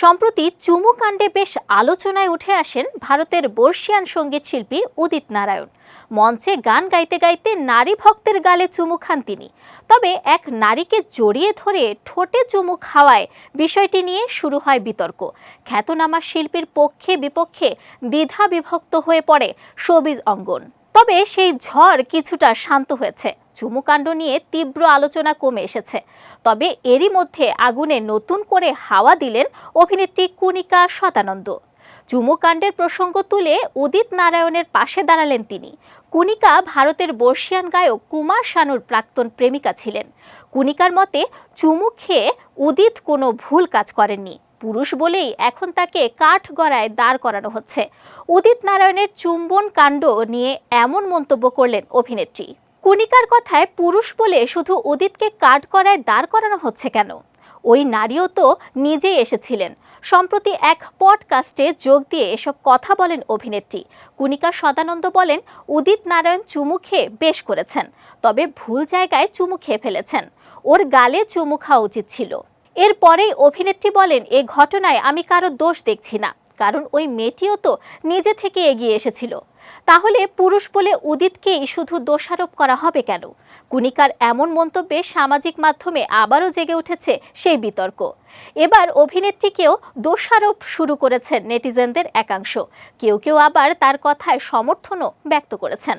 সম্প্রতি চুমু কাণ্ডে বেশ আলোচনায় উঠে আসেন ভারতের বর্ষিয়ান সংগীত শিল্পী উদিত নারায়ণ। মঞ্চে গান গাইতে গাইতে নারী ভক্তের গালে চুমু খান তিনি। তবে এক নারীকে জড়িয়ে ধরে ঠোঁটে চুমু খাওয়ায় বিষয়টি নিয়ে শুরু হয় বিতর্ক। খ্যাতনামা শিল্পীর পক্ষে বিপক্ষে দ্বিধা বিভক্ত হয়ে পড়ে শোবিজ অঙ্গন। তবে সেই ঝড় কিছুটা শান্ত হয়েছে। চুমুকাণ্ড নিয়ে তীব্র আলোচনা কমে এসেছে। তবে এরই মধ্যে আগুনে নতুন করে হাওয়া দিলেন অভিনেত্রী কুনিকা শতানন্দ। চুমুকাণ্ডের প্রসঙ্গ তুলে উদিত নারায়ণের পাশে দাঁড়ালেন তিনি। কুনিকা ভারতের বর্ষিয়ান গায়ক কুমার শানুর প্রাক্তন প্রেমিকা ছিলেন। কুনিকার মতে, চুমু খেয়ে উদিত কোনো ভুল কাজ করেননি। পুরুষ বলেই এখন তাকে কাঠ গড়ায় দাঁড় করানো হচ্ছে। উদিত নারায়ণের চুম্বন কাণ্ড নিয়ে এমন মন্তব্য করলেন অভিনেত্রী। কুনিকার কথায় পুরুষ বলে শুধু উদিতকে কাঠ করায় দাঁড় করানো হচ্ছে কেন? ওই নারীও তো নিজেই এসেছিলেন। সম্প্রতি এক পডকাস্টে যোগ দিয়ে এসব কথা বলেন অভিনেত্রী। কুনিকা সদানন্দ বলেন, উদিত নারায়ণ চুমু খেয়ে বেশ করেছেন, তবে ভুল জায়গায় চুমু খেয়ে ফেলেছেন। ওর গালে চুমু খাওয়া উচিত ছিল। এরপরেই অভিনেত্রী বলেন, এ ঘটনায় আমি কারও দোষ দেখছি না। কারণ ওই মেয়েটিও তো নিজে থেকে এগিয়ে এসেছিল। তাহলে পুরুষ বলে উদিতকেই শুধু দোষারোপ করা হবে কেন? কুনিকার এমন মন্তব্যে সামাজিক মাধ্যমে আবারও জেগে উঠেছে সেই বিতর্ক। এবার অভিনেত্রীকেও দোষারোপ শুরু করেছেন নেটিজেনদের একাংশ। কেউ কেউ আবার তার কথায় সমর্থনও ব্যক্ত করেছেন।